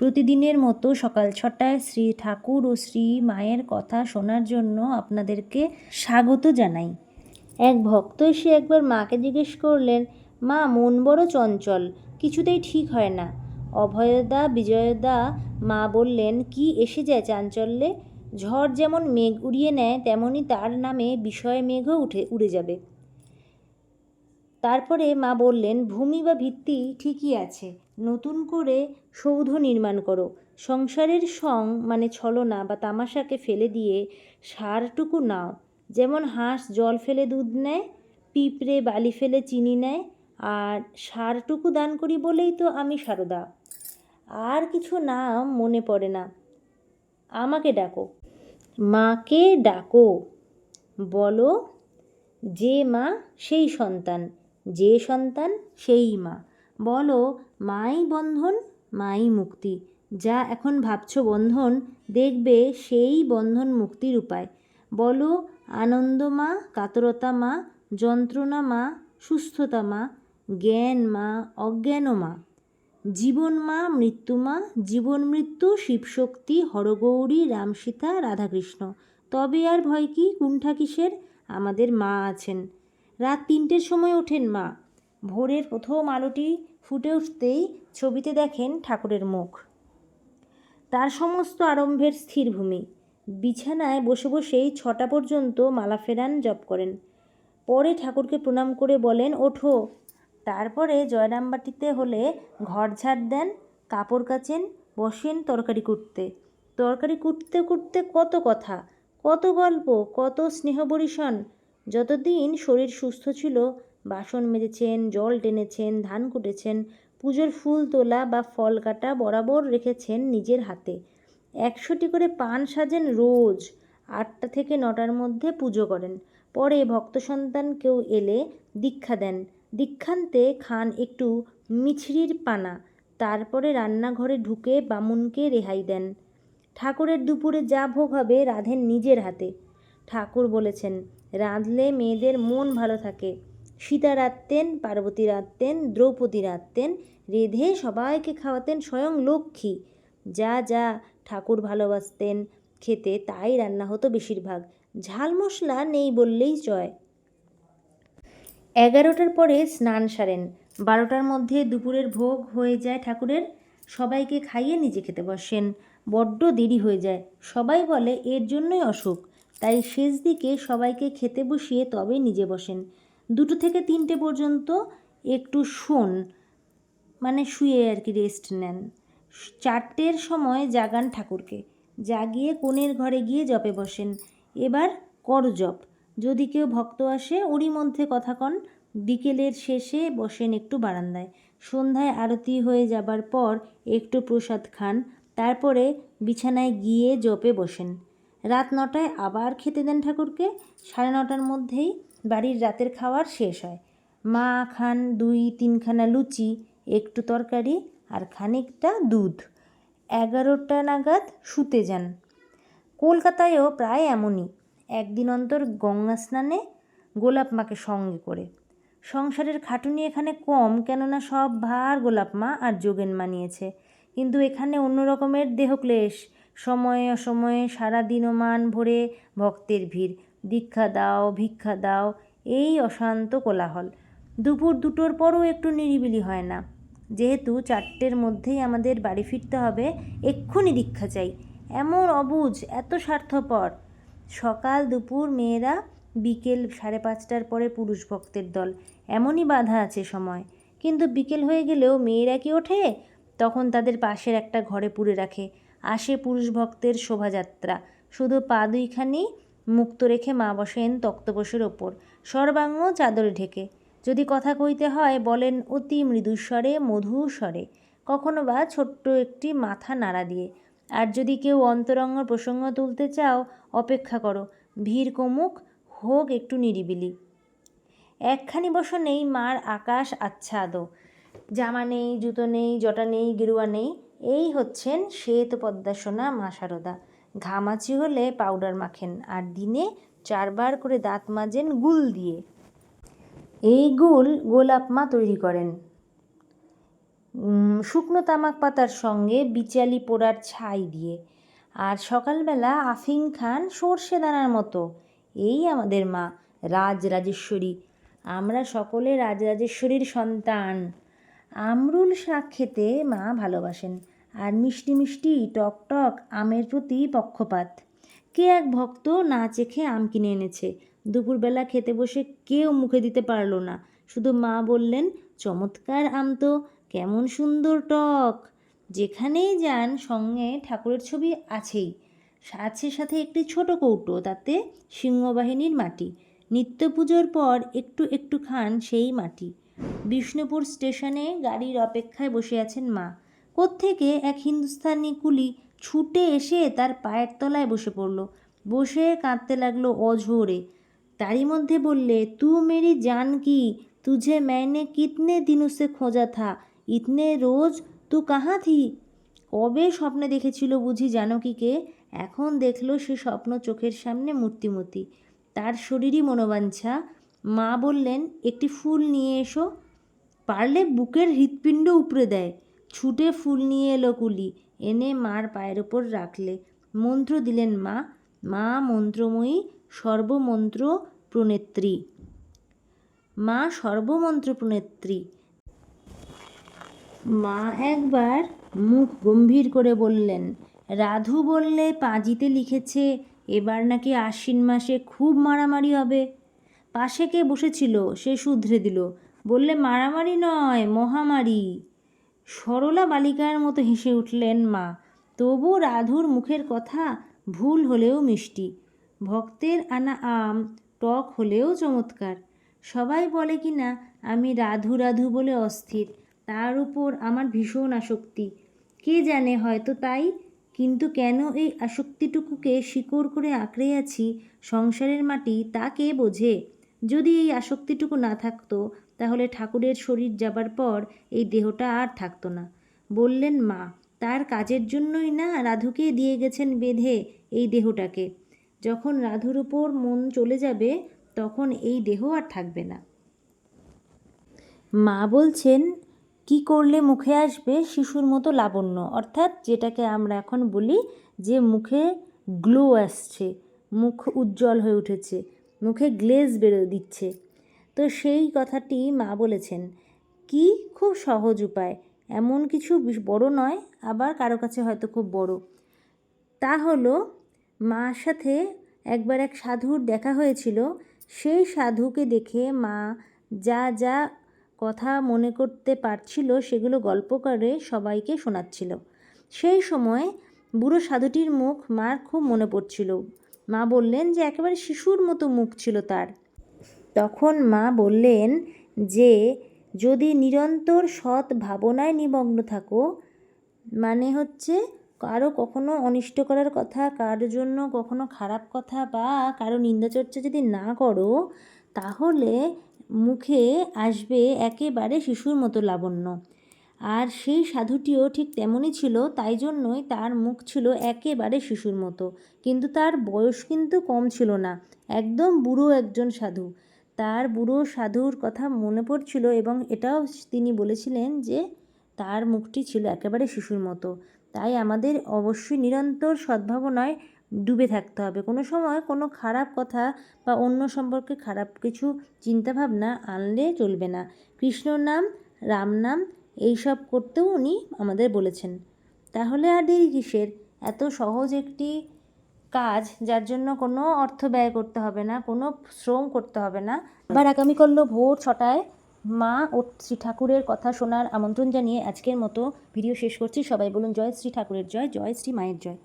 প্রতিদিনের মতো সকাল ছটায় শ্রী ঠাকুর ও শ্রী মায়ের কথা শোনার জন্য আপনাদেরকে স্বাগত জানাই। এক ভক্ত এসে একবার মাকে জিজ্ঞেস করলেন, মা, মন বড় চঞ্চল, কিছুতেই ঠিক হয় না। অভয়দা, বিজয়দা মা বললেন, কি এসে যায় চাঞ্চল্যে? ঝড় যেমন মেঘ উড়িয়ে নেয়, তেমনি তার নামে বিষয় মেঘও উঠে, উড়ে যাবে। তারপরে মা বললেন, ভূমি বা ভিত্তি ঠিকই আছে। নতুন করে সৌধ নির্মাণ করো। সংসারের সং মানে ছলনা বা তামাশাকে ফেলে দিয়ে সারটুকু নাও। যেমন হাঁস জল ফেলে দুধ নেয়, পিঁপড়ে বালি ফেলে চিনি নেয়, আর সারটুকু দান করি বলেই তো আমি সারদা। আর কিছু নাম মনে পড়ে না। আমাকে ডাকো। মাকে ডাকো। বলো যে মা সেই সন্তান। যে সন্তান সেই মা। বলো, মাই বন্ধন, মাই মুক্তি। যা এখন ভাবছ বন্ধন, দেখবে সেই বন্ধন মুক্তির উপায়। বলো, আনন্দ মা, কাতরতা মা, যন্ত্রণা মা, সুস্থতা মা, জ্ঞান মা, অজ্ঞান মা। জীবন মা, মৃত্যু মা, জীবন মৃত্যু, শিবশক্তি, হরগৌরী, রামসীতা, রাধাকৃষ্ণ। তবে আর ভয় কি? কুণ্ঠা কিসের আমাদের মা আছেন। রাত তিনটের সময় ওঠেন মা। ভোরের প্রথম আলোটি ফুটে উঠতেই ছবিতে দেখেন ঠাকুরের মুখ। তার সমস্ত আরম্ভের স্থির ভূমি। বিছানায় বসে বসেই ছটা পর্যন্ত মালা ফেরান, জপ করেন। পরে ঠাকুরকে প্রণাম করে বলেন, ওঠো। তারপরে জয়রামবাটিতে হলে ঘর ঝাড় দেন, কাপড় কাচেন, বসেন তরকারি কুটতে। তরকারি কুটতে কুটতে কত কথা, কত গল্প, কত স্নেহ বরিশন যতদিন শরীর সুস্থ ছিল, বাসন মেজেছেন, জল টেনেছেন, ধান কুটেছেন, পুজোর ফুল তোলা বা ফল কাটা বরাবর রেখেছেন নিজের হাতে। একশোটি করে পান সাজেন রোজ, আটটা থেকে নটার মধ্যে পুজো করেন। পরে ভক্ত সন্তান কেউ এলে দীক্ষা দেন। দীক্ষান্তে খান একটু মিছরির পানা, তারপরে রান্নাঘরে ঢুকে বামুনকে রেহাই দেন। ঠাকুরের দুপুরে যা ভোগ হবে রাধেন নিজের হাতে। ঠাকুর বলেছেন, রাঁধলে মেয়েদের মন ভালো থাকে। সীতা রাঁধতেন, পার্বতী রাঁধতেন, দ্রৌপদী রাঁধতেন, রেধে সবাইকে খাওয়াতেন স্বয়ং লক্ষ্মী। যা যা ঠাকুর ভালোবাসতেন খেতে, তাই রান্না হতো বেশিরভাগ। ঝাল মশলা নেই বললেই চয়। এগারোটার পরে স্নান সারেন। বারোটার মধ্যে দুপুরের ভোগ হয়ে যায় ঠাকুরের। সবাইকে খাইয়ে নিজে খেতে বসেন। বড্ড দেরি হয়ে যায়। সবাই বলে, এর জন্যই অসুখ। তাই শেষ দিকে সবাইকে খেতে বসিয়ে তবে নিজে বসেন। দুটো থেকে তিনটে পর্যন্ত একটু শোন মানে শুয়ে আর কি রেস্ট নেন। চারটের সময় জাগান ঠাকুরকে। জাগিয়ে কোণের ঘরে গিয়ে জপে বসেন। এবার কর জপ। যদি কেউ ভক্ত আসে ওরই মধ্যে কথা কন। বিকেলের শেষে বসেন একটু বারান্দায়। সন্ধ্যায় আরতি হয়ে যাবার পর একটু প্রসাদ খান। তারপরে বিছানায় গিয়ে জপে বসেন। রাত নটায় আবার খেতে দেন ঠাকুরকে। সাড়ে নটার মধ্যেই বাড়ির রাতের খাওয়ার শেষ হয়। মা খান দুই তিনখানা লুচি, একটু তরকারি আর খানিকটা দুধ। এগারোটা নাগাদ শুতে যান। কলকাতায়ও প্রায় এমনই। একদিন অন্তর গঙ্গা স্নানে গোলাপ মাকে সঙ্গে করে। সংসারের খাটুনি এখানে কম, কেননা সব ভার গোলাপ মা আর যোগেন মা নিয়েছে কিন্তু এখানে অন্য রকমের দেহক্লেশ। সময়ে অসময়ে সারা দিনমান ভরে ভক্তের ভিড়। দীক্ষা দাও, ভিক্ষা দাও, এই অশান্ত কোলাহল। দুপুর দুটোর পরও একটু নিরিবিলি হয় না। যেহেতু চারটের মধ্যেই আমাদের বাড়ি ফিরতে হবে, এক্ষুনি দীক্ষা চাই। এমন অবুঝ, এত স্বার্থপর। সকাল দুপুর মেয়েরা বিকেল সাড়ে পাঁচটার পরে পুরুষ ভক্তের দল। এমনই বাধা আছে সময়। কিন্তু বিকেল হয়ে গেলেও মেয়েরা কি ওঠে? তখন তাদের পাশের একটা ঘরে পুড়ে রাখে। আসে পুরুষ ভক্তের শোভাযাত্রা। শুধু পা দুইখানি মুক্ত রেখে মা বসেন তক্তপোষের ওপর। সর্বাঙ্গ চাদরে ঢেকে। যদি কথা কইতে হয়, বলেন, অতি মৃদুস্বরে, মধুস্বরে। কখনো বা ছোট্ট একটি মাথা নাড়া দিয়ে। আর যদি কেউ অন্তরঙ্গ প্রসঙ্গ তুলতে চাও, অপেক্ষা করো। ভিড় কমুক, হোক একটু নিরিবিলি। একখানি বসনেই মার আকাশ আচ্ছাদ জামা নেই, জুতো নেই, জটা নেই, গেরুয়া নেই। এই হচ্ছেন শ্বেত পদ্মাসনা মা শারদা ঘামাচি হলে পাউডার মাখেন আর দিনে চারবার করে দাঁত মাজেন গুল দিয়ে। এই গুল গোলাপ মা তৈরি করেন। শুকনো তামাক পাতার সঙ্গে বিচালি পোড়ার ছাই দিয়ে। আর সকালবেলা আফিং খান সর্ষে দানার মতো। এই আমাদের মা, রাজরাজেশ্বরী। আমরা সকলে রাজরাজেশ্বরীর সন্তান। আমরুল শাক খেতে মা ভালোবাসেন আর মিষ্টি মিষ্টি, টক টক আমের প্রতি পক্ষপাত। কে এক ভক্ত না চেখে আম কিনে এনেছে? দুপুরবেলা খেতে বসে কেউ মুখে দিতে পারল না। শুধু মা বললেন, চমৎকার আম তো, কেমন সুন্দর টক। যেখানেই যান, সঙ্গে ঠাকুরের ছবি আছেই। আছে সাথে একটি ছোট কৌটো, তাতে সিংহবাহিনীর মাটি। নিত্য পুজোর পর একটু একটু খান সেই মাটি। বিষ্ণুপুর স্টেশনে গাড়ির অপেক্ষায় বসে আছেন মা। কোত্থেকে এক হিন্দুস্থানি কুলি ছুটে এসে তার পায়ের তলায় বসে পড়ল। বসে কাঁদতে লাগল অঝোরে। তারই মধ্যে বললে, তু মেরি জান কি? তুঝে ম্যানে কিতনে দিন সে খোঁজা থা? ইতনে রোজ তু কাহা থি? কবে স্বপ্নে দেখেছিল বুঝি জানকীকে? এখন দেখল সে স্বপ্ন চোখের সামনে মূর্তিমতি। তার শরীরই মনোবাঞ্ছা। মা বললেন, একটি ফুল নিয়ে এসো। পারলে বুকের হৃৎপিণ্ড উপড়ে দেয়। ছুটে ফুল নিয়ে এলো কুলি। এনে মার পায়ের ওপর রাখলে। মন্ত্র দিলেন মা মা মন্ত্রময়ী, সর্বমন্ত্র প্রণেত্রী। মা, সর্বমন্ত্র প্রণেত্রী। মা একবার মুখ গম্ভীর করে বললেন, রাধু বললে পাঁজিতে লিখেছে, এবার নাকি আশ্বিন মাসে খুব মারামারি হবে। পাশে কে বসেছিল? সে শুধরে দিল, বললে, মারামারি নয়, মহামারী। সরলা বালিকার মতো হেসে উঠলেন মা। তবু রাধুর মুখের কথা ভুল হলেও মিষ্টি। ভক্তের আনা আম, টক হলেও চমৎকার। সবাই বলে কি না, আমি রাধু রাধু বলে অস্থির, তার উপর আমার ভীষণ আসক্তি। কে জানে হয়তো তাই, কিন্তু কেন এই আসক্তিটুকুকে শিকড় করে আঁকড়ে আছি সংসারের মাটি, তা কে বোঝে? যদি এই আসক্তিটুকু না থাকতো, তাহলে ঠাকুরের শরীর যাবার পর এই দেহটা আর থাকতো না। বললেন, মা, তার কাজের জন্যই না রাধুকে দিয়ে গেছেন বেঁধে এই দেহটাকে। যখন রাধুর উপর মন চলে যাবে, তখন এই দেহ আর থাকবে না। মা বলছেন, কি করলে মুখে আসবে শিশুর মতো লাবণ্য? অর্থাৎ যেটাকে আমরা এখন বলি যে মুখে গ্লো আসছে, মুখ উজ্জ্বল হয়ে উঠেছে। মুখে গ্লেজ বেরো দিচ্ছে। তো সেই কথাটি মা বলেছেন, কি খুব সহজ উপায়। এমন কিছু বড় নয়, আবার কারও কাছে হয়তো খুব বড়। তা হলো, মার সাথে একবার এক সাধুর দেখা হয়েছিল। সেই সাধুকে দেখে মা যা যা কথা মনে করতে পারছিল সেগুলো গল্প করে সবাইকে শোনাচ্ছিল। সেই সময় বুড়ো সাধুটির মুখ মার খুব মনে পড়ছিল। মা বললেন যে একেবারে শিশুর মতো মুখ ছিল তার। তখন মা বললেন যে, যদি নিরন্তর সৎ ভাবনায় নিমগ্ন থাকো মানে হচ্ছে কারও কখনো অনিষ্ট করার কথা, কারোর জন্য কখনো খারাপ কথা বা কারও নিন্দাচর্চা যদি না করো, তাহলে মুখে আসবে একেবারে শিশুর মতো লাবণ্য। আর সেই সাধুটিও ঠিক তেমনই ছিল, তাই জন্যই তার মুখ ছিল একেবারে শিশুর মতো। কিন্তু তার বয়স কিন্তু কম ছিল না, একদম বুড়ো একজন সাধু। তার বুড়ো সাধুর কথা মনে পড়ছিল এবং এটাও তিনি বলেছিলেন যে তার মুখটি ছিল একেবারে শিশুর মতো। তাই আমাদের অবশ্যই নিরন্তর সদ্ভাবনায় ডুবে থাকতে হবে। কোনো সময় কোনো খারাপ কথা বা অন্য সম্পর্কে খারাপ কিছু চিন্তাভাবনা আনলে চলবে না। কৃষ্ণ নাম, রাম নাম এইসব করতেও উনি আমাদের বলেছেন। তাহলে আর দেরি কিসের? এত সহজ একটি কাজ, যার জন্য কোনো অর্থ ব্যয় করতে হবে না, কোনো শ্রম করতে হবে না। আবার আগামীকাল ভোর ছটায় মা ও শ্রী ঠাকুরের কথা শোনার আমন্ত্রণ জানিয়ে আজকের মতো ভিডিও শেষ করছি। সবাই বলুন, জয় শ্রী ঠাকুরের জয় জয় শ্রী মায়ের জয়।